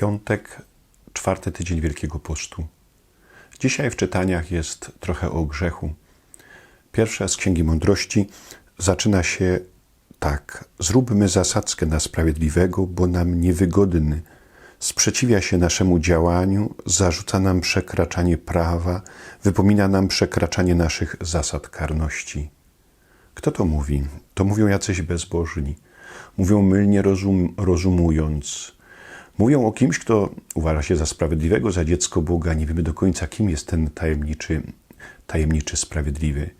Piątek, czwarty tydzień Wielkiego Postu. Dzisiaj w czytaniach jest trochę o grzechu. Pierwsza z Księgi Mądrości zaczyna się tak. Zróbmy zasadzkę na sprawiedliwego, bo nam niewygodny. Sprzeciwia się naszemu działaniu, zarzuca nam przekraczanie prawa, wypomina nam przekraczanie naszych zasad karności. Kto to mówi? To mówią jacyś bezbożni. Mówią mylnie rozum, rozumując. Mówią o kimś, kto uważa się za sprawiedliwego, za dziecko Boga. Nie wiemy do końca, kim jest ten tajemniczy, tajemniczy sprawiedliwy.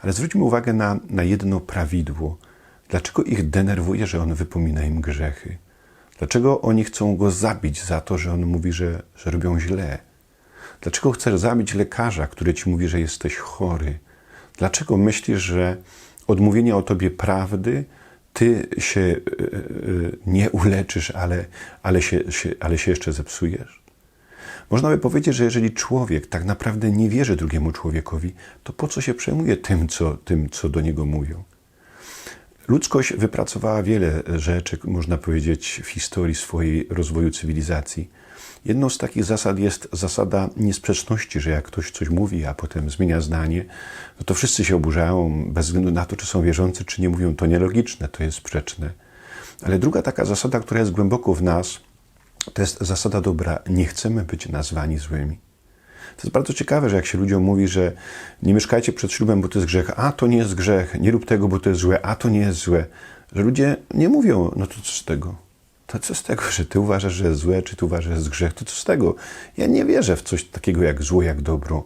Ale zwróćmy uwagę na, na jedno prawidło. Dlaczego ich denerwuje, że on wypomina im grzechy? Dlaczego oni chcą go zabić za to, że on mówi, że, że robią źle? Dlaczego chcesz zabić lekarza, który ci mówi, że jesteś chory? Dlaczego myślisz, że odmówienie o tobie prawdy, ty się y, y, nie uleczysz, ale, ale, się, się, ale się jeszcze zepsujesz? Można by powiedzieć, że jeżeli człowiek tak naprawdę nie wierzy drugiemu człowiekowi, to po co się przejmuje tym, co, tym, co do niego mówią? Ludzkość wypracowała wiele rzeczy, można powiedzieć, w historii swojej rozwoju cywilizacji. Jedną z takich zasad jest zasada niesprzeczności, że jak ktoś coś mówi, a potem zmienia zdanie, no to wszyscy się oburzają, bez względu na to, czy są wierzący, czy nie mówią, to nielogiczne, to jest sprzeczne. Ale druga taka zasada, która jest głęboko w nas, to jest zasada dobra. Nie chcemy być nazwani złymi. To jest bardzo ciekawe, że jak się ludziom mówi, że nie mieszkajcie przed ślubem, bo to jest grzech, a to nie jest grzech, nie rób tego, bo to jest złe, a to nie jest złe, że ludzie nie mówią, no to co z tego? To co z tego, że ty uważasz, że jest złe, czy ty uważasz, że jest grzech, to co z tego? Ja nie wierzę w coś takiego jak zło, jak dobro.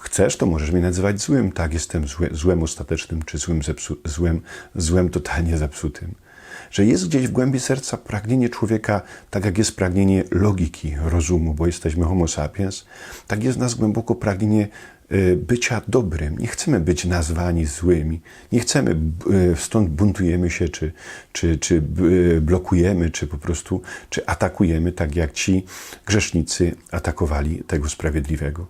Chcesz, to możesz mnie nazywać złym. Tak, jestem złe, złem ostatecznym, czy złym, zepsu, złem, złem totalnie zepsutym że jest gdzieś w głębi serca pragnienie człowieka, tak jak jest pragnienie logiki, rozumu, bo jesteśmy homo sapiens, tak jest w nas głęboko pragnienie bycia dobrym. Nie chcemy być nazwani złymi. Nie chcemy, y, stąd buntujemy się, czy, czy, czy y, blokujemy, czy po prostu, czy atakujemy, tak jak ci grzesznicy atakowali tego sprawiedliwego.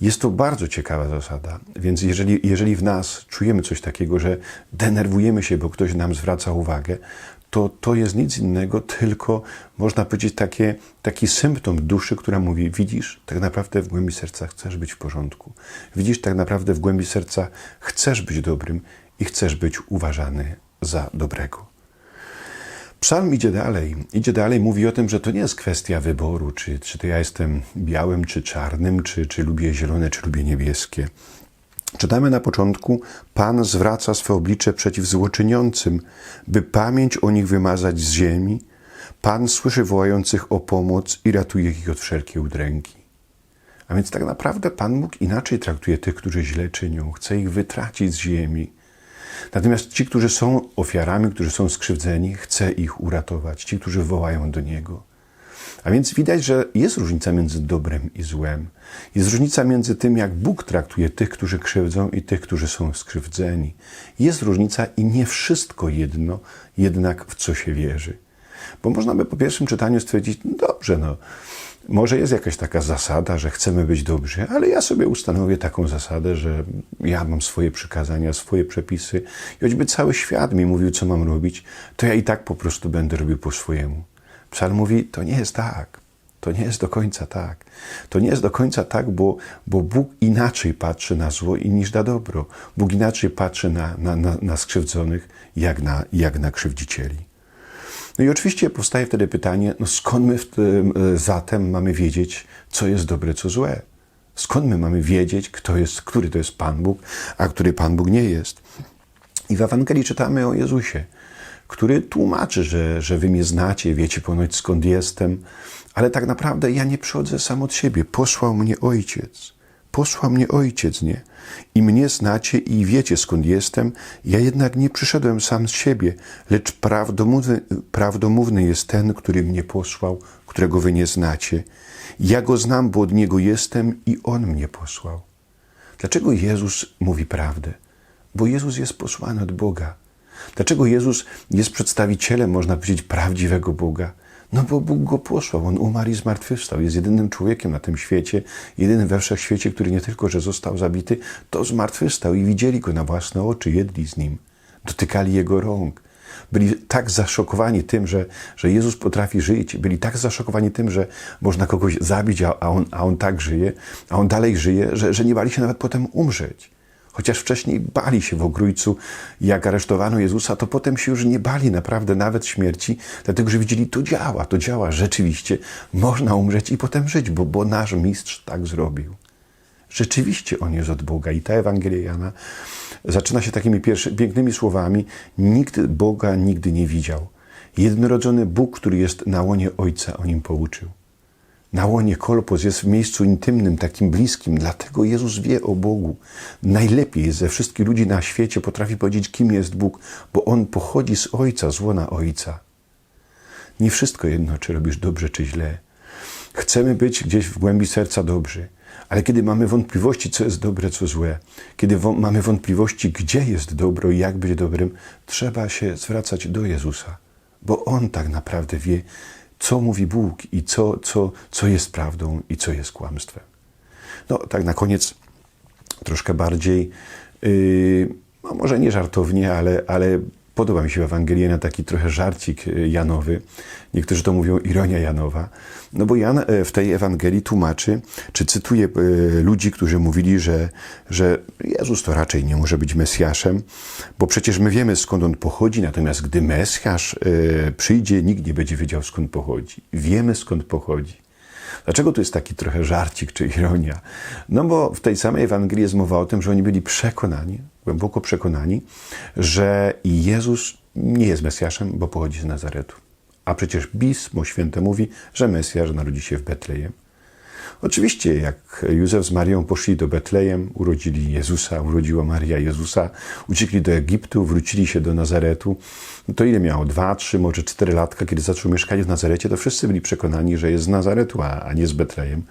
Jest to bardzo ciekawa zasada, więc jeżeli, jeżeli w nas czujemy coś takiego, że denerwujemy się, bo ktoś nam zwraca uwagę, to to jest nic innego, tylko można powiedzieć takie, taki symptom duszy, która mówi: Widzisz, tak naprawdę w głębi serca chcesz być w porządku. Widzisz, tak naprawdę w głębi serca chcesz być dobrym i chcesz być uważany za dobrego. Psalm idzie dalej. Idzie dalej, mówi o tym, że to nie jest kwestia wyboru, czy, czy to ja jestem białym, czy czarnym, czy, czy lubię zielone, czy lubię niebieskie. Czytamy na początku: Pan zwraca swe oblicze przeciw złoczyniącym, by pamięć o nich wymazać z ziemi. Pan słyszy wołających o pomoc i ratuje ich od wszelkiej udręki. A więc tak naprawdę Pan Bóg inaczej traktuje tych, którzy źle czynią, chce ich wytracić z ziemi. Natomiast ci, którzy są ofiarami, którzy są skrzywdzeni, chce ich uratować, ci, którzy wołają do Niego. A więc widać, że jest różnica między dobrem i złem. Jest różnica między tym, jak Bóg traktuje tych, którzy krzywdzą i tych, którzy są skrzywdzeni. Jest różnica i nie wszystko jedno, jednak w co się wierzy. Bo można by po pierwszym czytaniu stwierdzić, no dobrze, no, może jest jakaś taka zasada, że chcemy być dobrzy, ale ja sobie ustanowię taką zasadę, że ja mam swoje przykazania, swoje przepisy i choćby cały świat mi mówił, co mam robić, to ja i tak po prostu będę robił po swojemu. Psalm mówi, to nie jest tak. To nie jest do końca tak. To nie jest do końca tak, bo, bo Bóg inaczej patrzy na zło i niż na dobro. Bóg inaczej patrzy na, na, na, na skrzywdzonych, jak na, jak na krzywdzicieli. No i oczywiście powstaje wtedy pytanie, no skąd my tym, e, zatem mamy wiedzieć, co jest dobre, co złe? Skąd my mamy wiedzieć, kto jest, który to jest Pan Bóg, a który Pan Bóg nie jest? I w Ewangelii czytamy o Jezusie, który tłumaczy, że, że wy mnie znacie, wiecie ponoć skąd jestem, ale tak naprawdę ja nie przychodzę sam od siebie. Posłał mnie Ojciec. Posłał mnie Ojciec, nie? I mnie znacie i wiecie skąd jestem. Ja jednak nie przyszedłem sam z siebie, lecz prawdomówny, prawdomówny jest ten, który mnie posłał, którego wy nie znacie. Ja go znam, bo od niego jestem i on mnie posłał. Dlaczego Jezus mówi prawdę? Bo Jezus jest posłany od Boga. Dlaczego Jezus jest przedstawicielem, można powiedzieć, prawdziwego Boga? No bo Bóg go posłał, on umarł i zmartwychwstał. Jest jedynym człowiekiem na tym świecie, jedynym we wszechświecie, który nie tylko, że został zabity, to zmartwychwstał i widzieli go na własne oczy, jedli z nim, dotykali jego rąk. Byli tak zaszokowani tym, że, że Jezus potrafi żyć, byli tak zaszokowani tym, że można kogoś zabić, a on, a on tak żyje, a on dalej żyje, że, że nie bali się nawet potem umrzeć. Chociaż wcześniej bali się w ogrójcu, jak aresztowano Jezusa, to potem się już nie bali naprawdę nawet śmierci, dlatego że widzieli, to działa, to działa rzeczywiście. Można umrzeć i potem żyć, bo, bo nasz mistrz tak zrobił. Rzeczywiście on jest od Boga i ta Ewangelia Jana zaczyna się takimi pięknymi słowami. Nikt Boga nigdy nie widział. Jednorodzony Bóg, który jest na łonie Ojca, o nim pouczył. Na łonie Kolpos jest w miejscu intymnym, takim bliskim, dlatego Jezus wie o Bogu. Najlepiej ze wszystkich ludzi na świecie potrafi powiedzieć, kim jest Bóg, bo On pochodzi z Ojca, z łona Ojca. Nie wszystko jedno, czy robisz dobrze, czy źle. Chcemy być gdzieś w głębi serca dobrzy, ale kiedy mamy wątpliwości, co jest dobre, co złe, kiedy mamy wątpliwości, gdzie jest dobro i jak być dobrym, trzeba się zwracać do Jezusa, bo On tak naprawdę wie, co mówi Bóg i co, co, co jest prawdą i co jest kłamstwem. No, tak na koniec troszkę bardziej, yy, no może nie żartownie, ale, ale podoba mi się w Ewangelii na taki trochę żarcik yy, Janowy. Niektórzy to mówią ironia Janowa. No bo Jan e, w tej Ewangelii tłumaczy, czy cytuje e, ludzi, którzy mówili, że, że Jezus to raczej nie może być Mesjaszem, bo przecież my wiemy skąd on pochodzi, natomiast gdy Mesjasz e, przyjdzie, nikt nie będzie wiedział skąd pochodzi. Wiemy skąd pochodzi. Dlaczego tu jest taki trochę żarcik czy ironia? No bo w tej samej Ewangelii jest mowa o tym, że oni byli przekonani, głęboko przekonani, że Jezus nie jest Mesjaszem, bo pochodzi z Nazaretu. A przecież Pismo Święte mówi, że Mesjasz narodzi się w Betlejem. Oczywiście, jak Józef z Marią poszli do Betlejem, urodzili Jezusa, urodziła Maria Jezusa, uciekli do Egiptu, wrócili się do Nazaretu, no to ile miało? Dwa, trzy, może cztery latka, kiedy zaczął mieszkać w Nazarecie, to wszyscy byli przekonani, że jest z Nazaretu, a, a nie z Betlejem.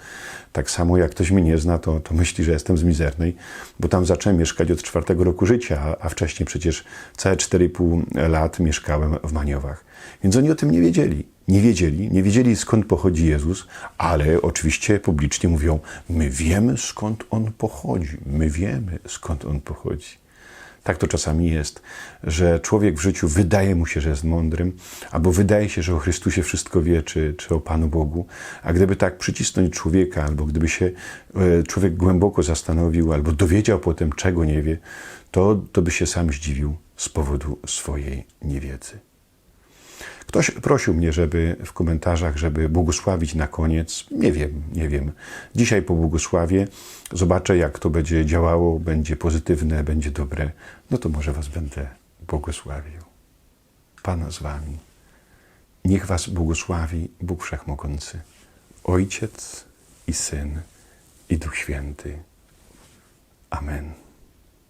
Tak samo jak ktoś mnie nie zna, to, to myśli, że jestem z Mizernej, bo tam zacząłem mieszkać od czwartego roku życia, a, wcześniej przecież całe 4,5 lat mieszkałem w Maniowach. Więc oni o tym nie wiedzieli. Nie wiedzieli, nie wiedzieli skąd pochodzi Jezus, ale oczywiście publicznie mówią: My wiemy skąd on pochodzi, my wiemy skąd on pochodzi. Tak to czasami jest, że człowiek w życiu wydaje mu się, że jest mądrym, albo wydaje się, że o Chrystusie wszystko wie, czy, czy o Panu Bogu, a gdyby tak przycisnąć człowieka, albo gdyby się e, człowiek głęboko zastanowił, albo dowiedział potem, czego nie wie, to, to by się sam zdziwił z powodu swojej niewiedzy. Ktoś prosił mnie, żeby w komentarzach, żeby błogosławić na koniec. Nie wiem, nie wiem. Dzisiaj po błogosławie zobaczę, jak to będzie działało, będzie pozytywne, będzie dobre. No to może Was będę błogosławił. Pan z Wami. Niech Was błogosławi Bóg Wszechmogący, Ojciec i Syn i Duch Święty. Amen.